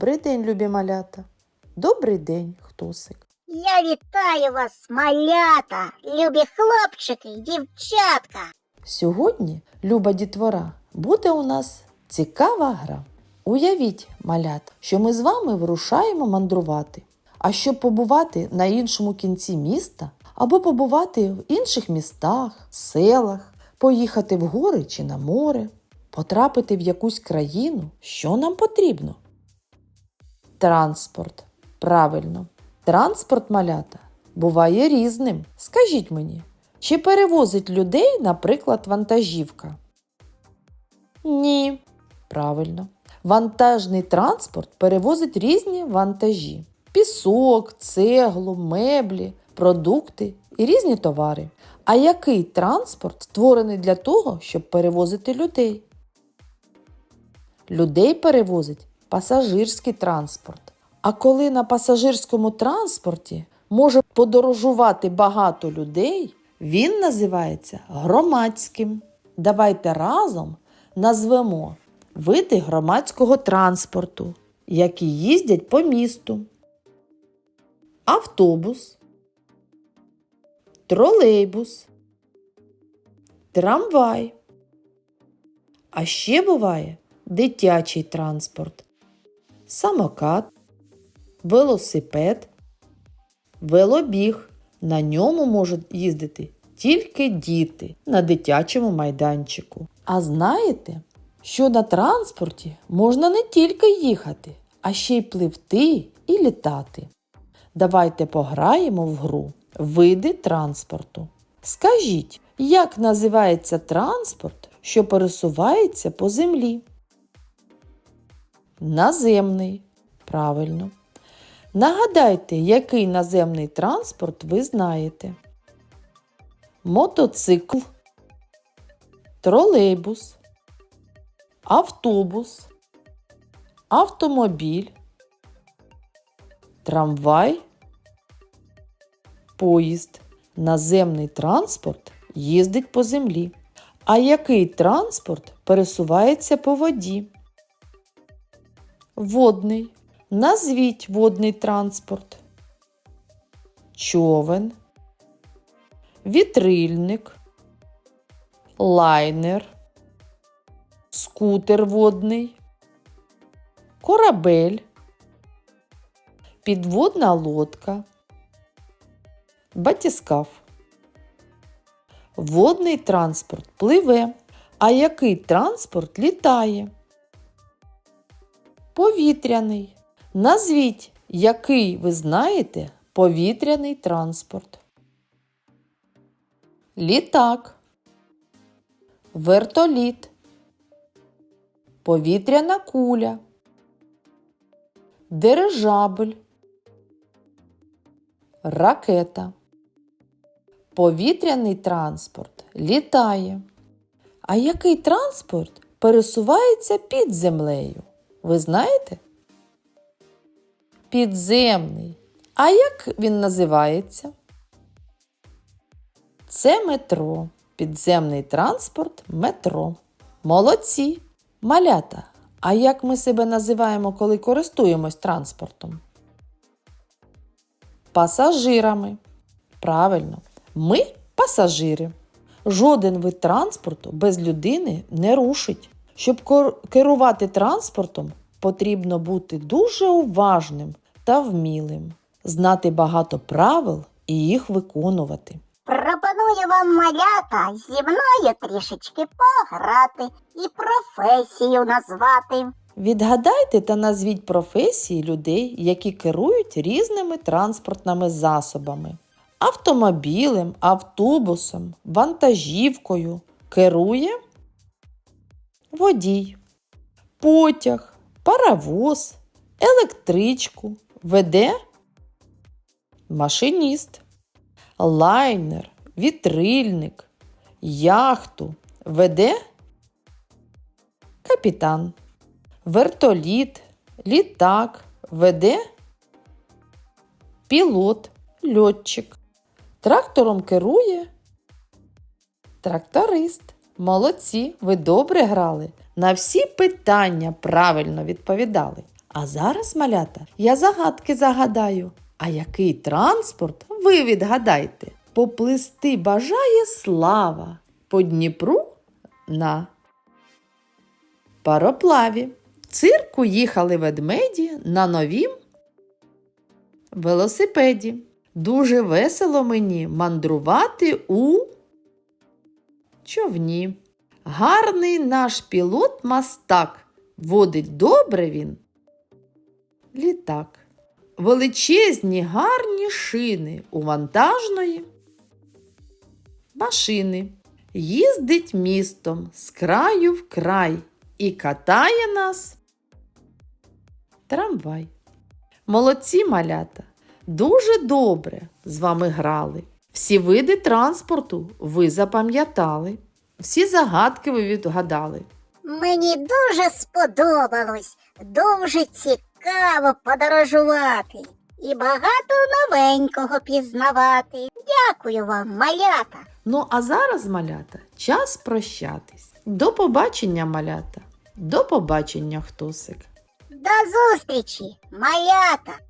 Добрий день, любі малята. Добрий день, хтосик. Я вітаю вас, малята, любі хлопчики дівчатка. Сьогодні, люба дітвора, буде у нас цікава гра. Уявіть, малят, що ми з вами вирушаємо мандрувати. А щоб побувати на іншому кінці міста або побувати в інших містах, селах, поїхати в гори чи на море, потрапити в якусь країну, що нам потрібно? Транспорт. Правильно. Транспорт малята буває різним. Скажіть мені, чи перевозить людей, наприклад, вантажівка? Ні. Правильно. Вантажний транспорт перевозить різні вантажі: пісок, цеглу, меблі, продукти і різні товари. А який транспорт створений для того, щоб перевозити людей? Людей перевозить пасажирський транспорт. А коли на пасажирському транспорті може подорожувати багато людей, він називається громадським. Давайте разом назвемо види громадського транспорту, які їздять по місту. Автобус, тролейбус, трамвай. А ще буває дитячий транспорт, самокат, велосипед, велобіг. На ньому можуть їздити тільки діти на дитячому майданчику. А знаєте, що на транспорті можна не тільки їхати, а ще й пливти і літати. Давайте пограємо в гру види транспорту. Скажіть, як називається транспорт, що пересувається по землі? Наземний. Правильно. Нагадайте, який наземний транспорт ви знаєте. Мотоцикл, тролейбус, автобус, автомобіль, трамвай, поїзд. Наземний транспорт їздить по землі. А який транспорт пересувається по воді? Водний. Назвіть водний транспорт. Човен, вітрильник, лайнер, скутер водний, корабель, підводна лодка, батіскаф. Водний транспорт пливе. А який транспорт літає? Повітряний. Назвіть, який ви знаєте повітряний транспорт. Літак, вертоліт, повітряна куля, дирижабль, ракета. Повітряний транспорт літає. А який транспорт пересувається під землею? Ви знаєте? Підземний. А як він називається? Це метро. Підземний транспорт метро. Молодці. Малята. А як ми себе називаємо, коли користуємось транспортом? Пасажирами. Правильно, ми пасажири. Жоден вид транспорту без людини не рушить. Щоб керувати транспортом, потрібно бути дуже уважним та вмілим, знати багато правил і їх виконувати. Пропоную вам, малята, зі мною трішечки пограти і професію назвати. Відгадайте та назвіть професії людей, які керують різними транспортними засобами: автомобілем, автобусом, вантажівкою. Керує водій, потяг, паровоз, електричку, веде машиніст, лайнер, вітрильник, яхту веде капітан, вертоліт, літак веде пілот, льотчик. Трактором керує тракторист. Молодці, ви добре грали. На всі питання правильно відповідали. А зараз, малята, я загадки загадаю. А який транспорт ви відгадайте? Поплисти бажає слава по Дніпру на пароплаві. В цирку їхали ведмеді на новім велосипеді. Дуже весело мені мандрувати у човні. Гарний наш пілот мастак. Водить добре він. Літак. Величезні гарні шини у вантажної машини. Їздить містом з краю в край і катає нас трамвай. Молодці малята, дуже добре з вами грали. Всі види транспорту ви запам'ятали. Всі загадки ви відгадали. Мені дуже сподобалось, дуже цікаво подорожувати і багато новенького пізнавати. Дякую вам, малята. Ну, а зараз, малята, час прощатись. До побачення, малята. До побачення, хтосик. До зустрічі, малята!